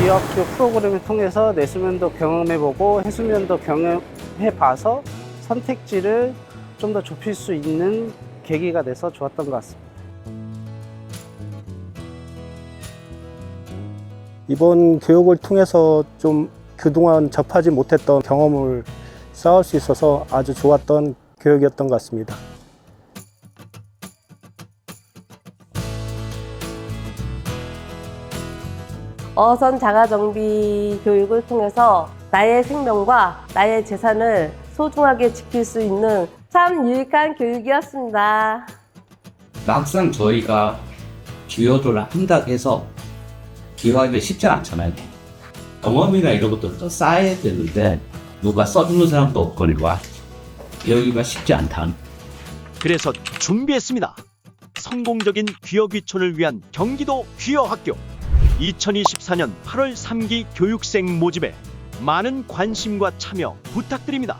기업교 프로그램을 통해서 내수면도 경험해보고 해수면도 경험해봐서 선택지를 좀 더 좁힐 수 있는 계기가 돼서 좋았던 것 같습니다. 이번 교육을 통해서 좀 그동안 접하지 못했던 경험을 쌓을 수 있어서 아주 좋았던 교육이었던 것 같습니다. 어선 자가 정비 교육을 통해서 나의 생명과 나의 재산을 소중하게 지킬 수 있는 참 유익한 교육이었습니다. 막상 저희가 기여도를 한다고 해서 기여하기가 쉽지 않잖아요. 경험이나 이런 것도 또 쌓아야 되는데 누가 써주는 사람도 없거니와 배우기가 쉽지 않다. 그래서 준비했습니다. 성공적인 귀여 귀촌을 위한 경기도 귀여 학교 2024년 8월 3기 교육생 모집에 많은 관심과 참여 부탁드립니다.